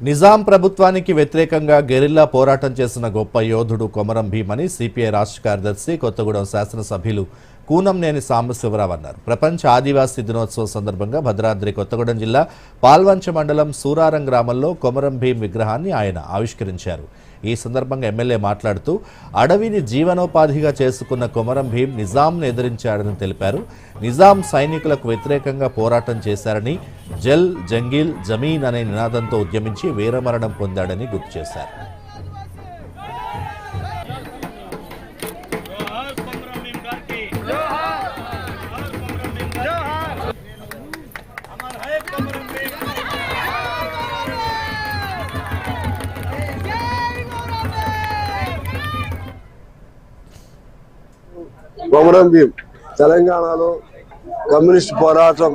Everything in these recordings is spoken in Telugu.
నిజాం ప్రభుత్వానికి వ్యతిరేకంగా గెరిల్లా పోరాటం చేసిన గొప్ప యోధుడు కొమరం భీమని సిపిఐ రాష్ట్ర కార్యదర్శి కొత్తగూడెం శాసనసభ్యులు కూనంనేని సాంబశివరావు అన్నారు. ప్రపంచ ఆదివాసీ దినోత్సవం సందర్భంగా భద్రాద్రి కొత్తగూడెం జిల్లా పాల్వంచ మండలం సూరారం గ్రామంలో కొమరం భీం విగ్రహాన్ని ఆయన ఆవిష్కరించారు. ఈ సందర్భంగా ఎమ్మెల్యే మాట్లాడుతూ అడవిని జీవనోపాధిగా చేసుకున్న కొమరం భీం నిజాంను ఎదిరించాడని తెలిపారు. నిజాం సైనికులకు వ్యతిరేకంగా పోరాటం చేశారని జల్ జంగిల్ జమీన్ అనే నినాదంతో ఉద్యమించి వీరమరణం పొందాడని గుర్తు చేశారు. కొమరం భీం. తెలంగాణలో కమ్యూనిస్ట్ పోరాటం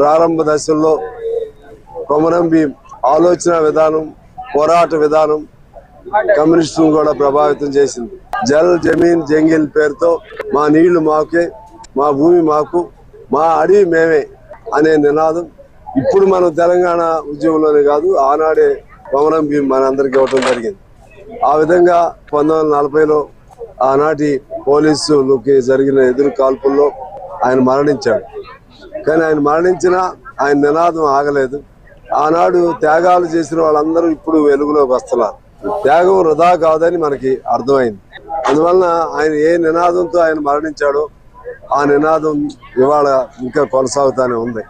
ప్రారంభ దశల్లో కొమరం భీం ఆలోచన విధానం పోరాట విధానం కమ్యూనిస్టును కూడా ప్రభావితం చేసింది. జల్ జమీన్ జంగిల్ పేరుతో మా నీళ్ళు మాకే మా భూమి మాకు మా అడవి మేమే అనే నినాదం ఇప్పుడు మనం తెలంగాణ ఉద్యమంలోనే కాదు ఆనాడే కొమరం భీం మనందరికి ఇవ్వటం జరిగింది. ఆ విధంగా పంతొమ్మిది వందల నలభైలో ఆనాటి పోలీసులకి జరిగిన ఎదురు కాల్పుల్లో ఆయన మరణించాడు. కానీ ఆయన మరణించినా ఆయన నినాదం ఆగలేదు. ఆనాడు త్యాగాలు చేసిన వాళ్ళందరూ ఇప్పుడు వెలుగులోకి వస్తున్నారు. త్యాగం వృధా కాదని మనకి అర్థమైంది. అందువలన ఆయన ఏ నినాదంతో ఆయన మరణించాడో ఆ నినాదం ఇవాళ ఇంకా కొనసాగుతానే ఉంది.